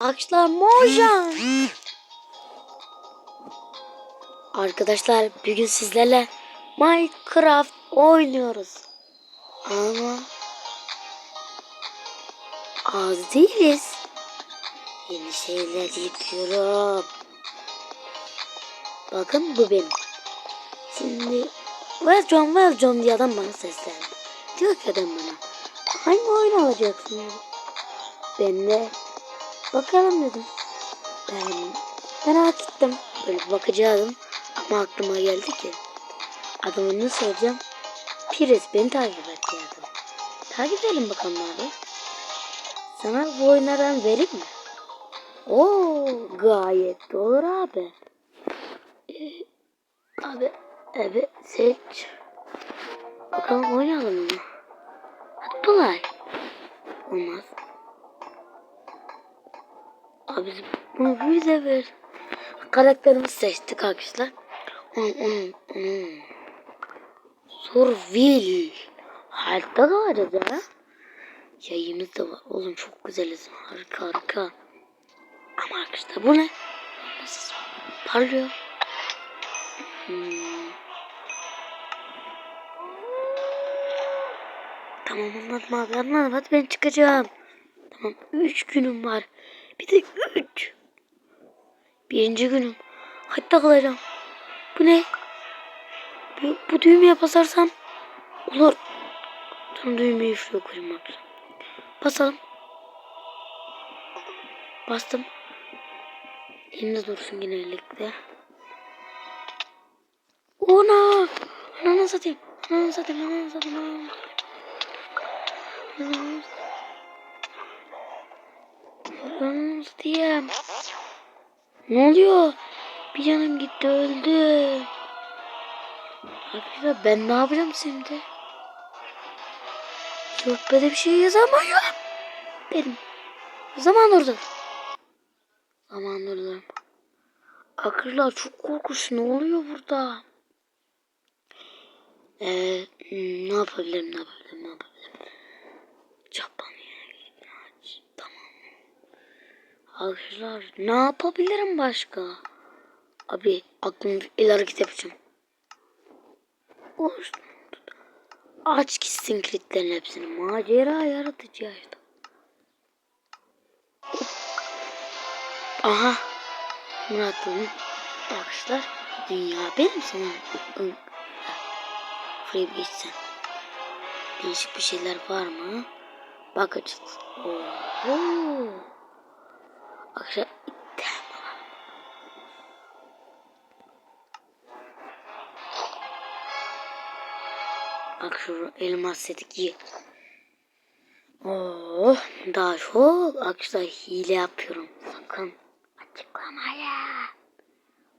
Arkadaşlar Mojang. Arkadaşlar bugün sizlerle Minecraft oynuyoruz. Ama az değiliz. Yeni şeyler yapıyorum. Bakın bu benim. Şimdi well John diye adam bana seslendi. Diyor ki adam bana. Hangi oyun alacaksın? Ben de bakalım dedim. Ben merak ettim. Böyle bir bakacağım. Ama aklıma geldi ki. Adama ne soracağım? Pires beni takip et diye adam. Takip edelim bakalım abi. Sana bu oyunlardan vereyim mi? Oo gayet olur abi. Ee, abi evet seç. Bakalım oynayalım mı? Hadi kolay. Olmaz. Abi bunu bize ver. Karakterimizi seçtik arkadaşlar. Onun, onun, onun. Surville. Hayatta kalacağız ya. Yayımız da var. Oğlum çok güzeliz. Harika harika. Ama arkadaşlar bu ne? Parlıyor? Tamam anladım abi anladım. Hadi ben çıkacağım. Tamam. Üç günüm var. Bir de üç. Birinci günüm. Hatta kalacağım. Bu ne? Bu, bu düğmeye basarsam olur. Tam düğmeyi şuraya koyayım abi. Basalım. Bastım. Elimde dursun genellikle. Ona! Ananı satayım. Ananı satayım. Ananı satayım. Ananı satayım. Satayım. Ne oluyor? Bir canım gitti öldü. Arkadaşlar ben ne yapacağım şimdi? Yok böyle bir şey yazamıyorum. Benim. Zaman durdu. Zaman durdu. Arkadaşlar çok korkunç. Ne oluyor burada? Ee, hmm, ne yapabilirim, ne yapabilirim? Arkadaşlar ne yapabilirim başka? Abi aklım el hareket yapacağım. Olsun. Aç gitsin kilitlerin hepsini. Macera yaratıcı işte. Aha. Murat'ın arkadaşlar dünya benim sana. Bir geçsen. Değişik bir şeyler var mı? Bakacağız. Oo. Arkadaşlar Bak şu elmas seti giy. Oh, daha çok arkadaşlar hile yapıyorum. Sakın açıklamaya.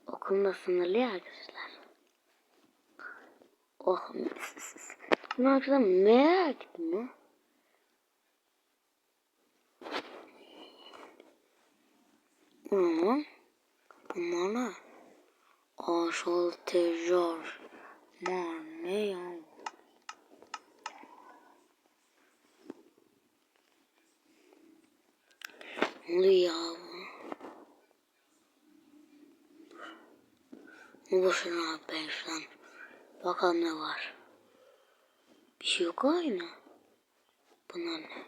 Okulda sınırlı ya arkadaşlar. Oh, bunu arkadaşlar merak ettim ya. Ama bunlar ne? Aşaltecör. Man ne oluyor ya bu? Boşuna abi ben şu. Bakalım ne var. Bir şey yok aynı. Bunlar ne?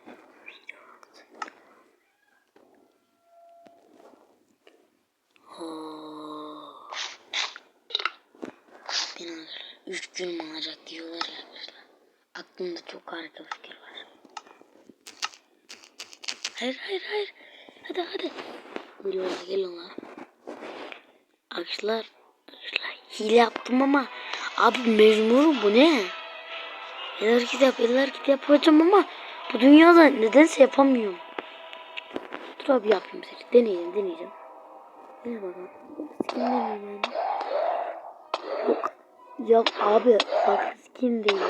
Oo. Benim gün olacak diyorlar ya arkadaşlar. Aklımda çok harika bir fikir var. Hayır hayır hayır. Hadi hadi. Geliyorlar geliyorlar. Arkadaşlar, arkadaşlar hile yaptım ama abi mecburum bu ne? El hareket yap, el hareket yapacağım ama bu dünyada nedense yapamıyorum. Dur abi yapayım seni. Deneyeceğim, deneyeceğim. Dene bakalım. Skin deneyeyim yani. Ya abi bak skin değil.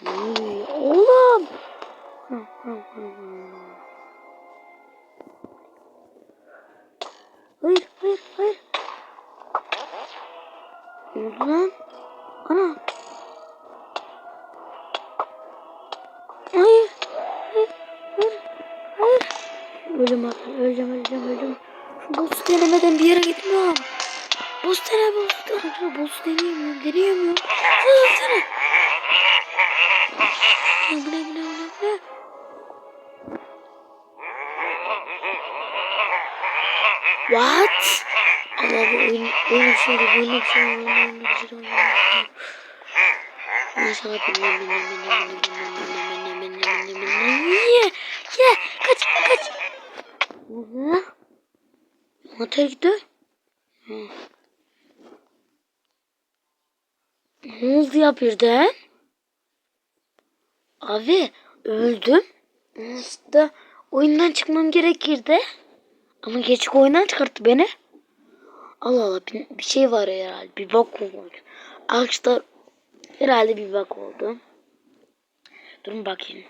Hmm, Oğlum. Ha, ha, ha, ha. Hayır, hayır, hayır. Ne oldu lan? Ana. Hayır, hayır, hayır, hayır. Ölüm abi. Öleceğim öleceğim öleceğim. Şu boss'u denemeden bir yere böyle şeydi, böyle şeydi, böyle şeydi. Neyse bakın. Ye, ye, kaç, kaç. Mata gitti. Ne oldu ya birden? Abi öldüm. Aslında oyundan çıkmam gerekirdi. Ama geçik oyundan çıkarttı beni. Allah Allah bir, bir şey var herhalde. Bir bak oldu. Arkadaşlar herhalde bir bak oldu. Durun bakayım.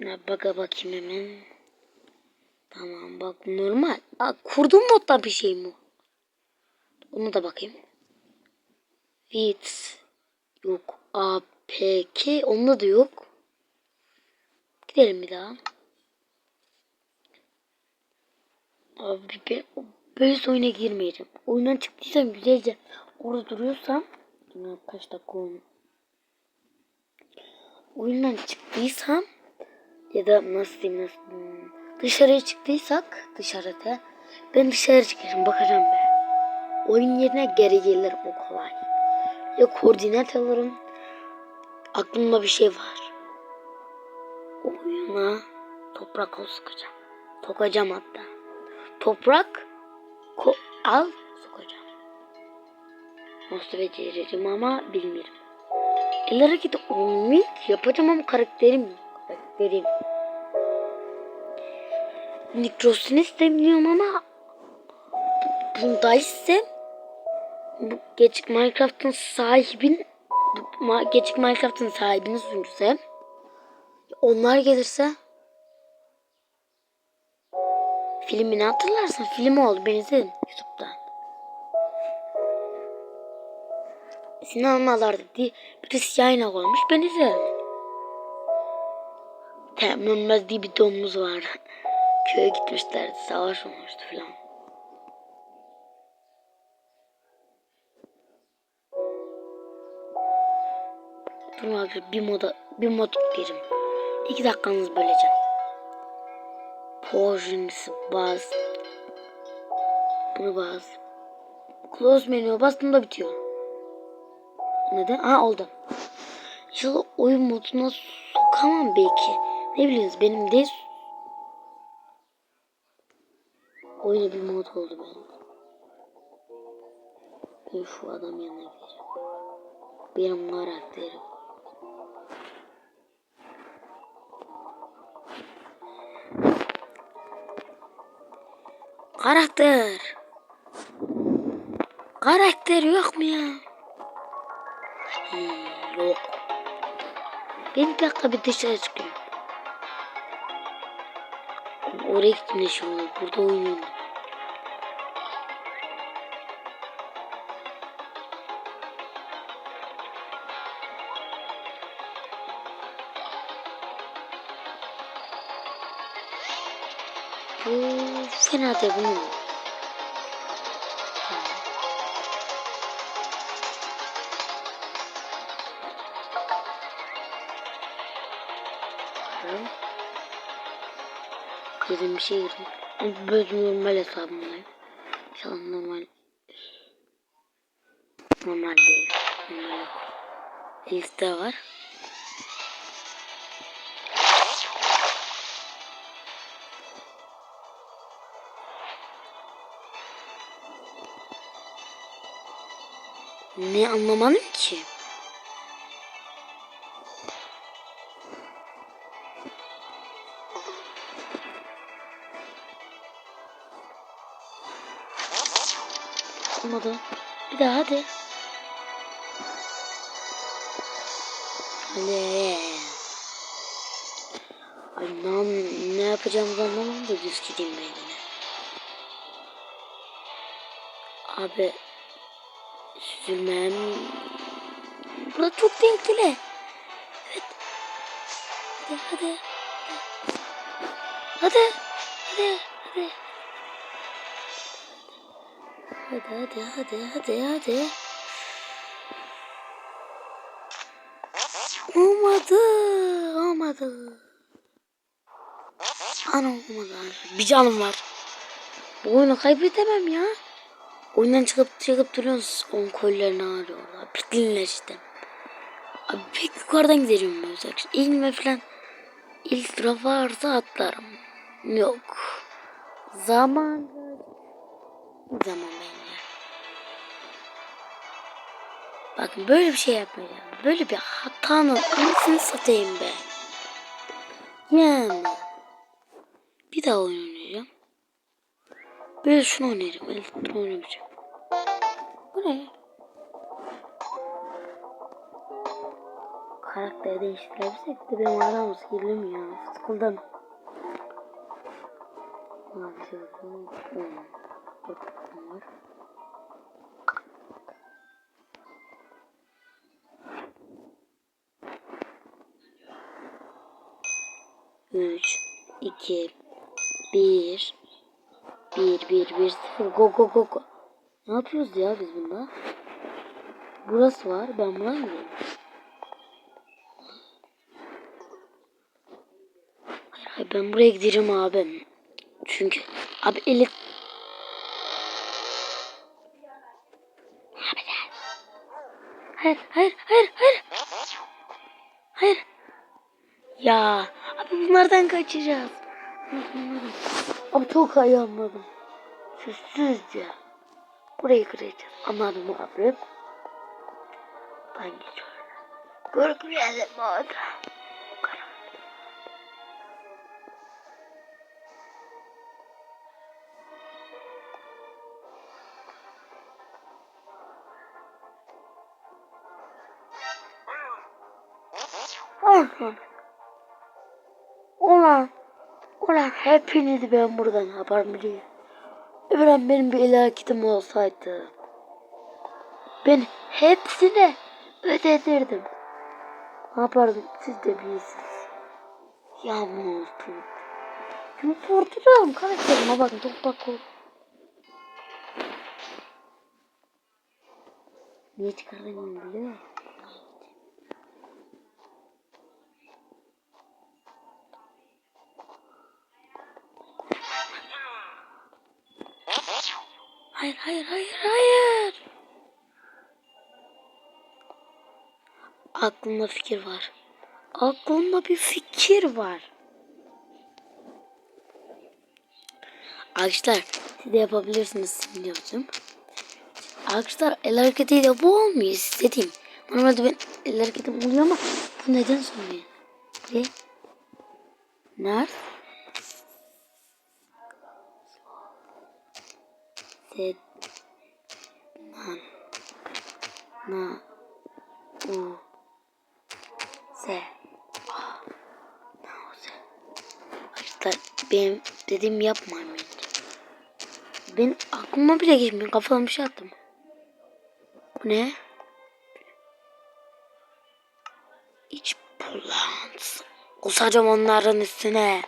Ne baka bakayım hemen. Tamam bak normal. Aa, kurdum modda bir şey mi? Onu da bakayım. With yok. APK onda da yok. Gidelim bir daha. Abi ben böyle oyuna girmeyeceğim. Oyundan çıktıysam güzelce orada duruyorsam kaç dakika olmuş. Oyundan çıktıysam ya da nasıl diyeyim nasıl diyeyim, dışarıya çıktıysak dışarıda ben dışarı çıkacağım bakacağım be. Oyun yerine geri gelir o kolay. Ya koordinat alırım. Aklımda bir şey var. Oyuna toprak sıkacağım. Sokacağım hatta. Toprak ko al sokacağım. Nasıl beceririm ama bilmiyorum. El hareketi ki. Yapacağım ama karakterim. Karakterim. Nikrosunu istemiyorum ama bunda ise bu geçik Minecraft'ın sahibin bu ma- geçik Minecraft'ın sahibinin sunucusu onlar gelirse filmini hatırlarsın filmi oldu ben izledim YouTube'dan. Sinemalarda diye birisi yayına koymuş ben izledim. Temlenmez diye bir domuz vardı. Köye gitmişlerdi savaş olmuştu falan. Dur arkadaşlar bir moda bir mod girelim. İki dakikanızı böleceğim. Portions bas. Bunu bas. Close menüye bastığında bitiyor. Neden? Ha oldu. İnşallah oyun moduna sokamam belki. Ne biliyorsunuz benim de oyuna bir mod oldu benim. Ben şu adam yanına gideceğim. Benim karakterim. Karakter. Karakter yok mu ya? Hmm, yok. Ben dakika bir dışarı çıkıyorum. Oraya gittim ne şey olur. Burada oynuyorum. Bunu. Dedim bir şey girdim. Böyle normal hesabımdayım. İnşallah normal. Normal değil. Normal yok. Liste var. Ne anlamadım ki. Olmadı. Bir daha hadi. Hadi. Ay ne, ne yapacağımızı anlamadım da düz gideyim ben yine. Abi Süzülmem. Burası çok tehlikeli. Evet. Hadi hadi. Hadi. hadi hadi. Hadi hadi hadi hadi hadi. Olmadı. Olmadı. Ana olmadı. Bir canım var. Bu oyunu kaybedemem ya. Oyundan çıkıp çıkıp duruyoruz. On kollerini ağrıyorlar. Bitlinler işte. Abi pek yukarıdan giderim ben özellikle. İlme falan. İlk rafa varsa atlarım. Yok. Zaman. Zaman bence. Bakın böyle bir şey yapmayacağım. Böyle bir hatanın anasını satayım ben. Yani. Bir daha oynayacağım. Böyle şunu oynayacağım. Elektrik oynamayacağım. Ne? Karakteri değiştirebilsek de benim aramız girdim ya. Sıkıldım. Hmm. Bakalım var. Üç, iki, bir, bir, bir, bir, sıfır. Go, go, go, go. Ne yapıyoruz ya biz bunda? Burası var. Ben buna gidiyorum. Hayır, hayır, ben buraya giderim abi. Çünkü abi elit Hayır, hayır, hayır, hayır. Hayır. Ya, abi bunlardan kaçacağız. Abi çok anladım. Sessizce. Burayı kıracağız. Anladım abi. Ben geçiyorum. Görmeyelim orada. Ulan. Ulan. Ulan hepinizi ben buradan yaparım diye. Öbürüm benim bir ilakitim olsaydı. Ben hepsine ödetirdim. Ne yapardım siz de bilirsiniz. Yalnız tut. Şimdi soracağım karakterime bakın çok bak ol. Niye çıkardın biliyor musun? Hayır, hayır, hayır, hayır. Aklımda fikir var. Aklımda bir fikir var. Arkadaşlar siz de yapabilirsiniz biliyorsun. Arkadaşlar el hareketiyle bu olmuyor istediğim. Normalde ben el hareketim oluyor ama bu neden olmuyor? Ne? Nerede? Set nan na u se a na u se Arkadaşlar benim dediğim yapmayın bence. Ben aklıma bile geçmiyor. Kafama bir şey attım. Bu ne? İç bulantısı. Kusacağım onların üstüne.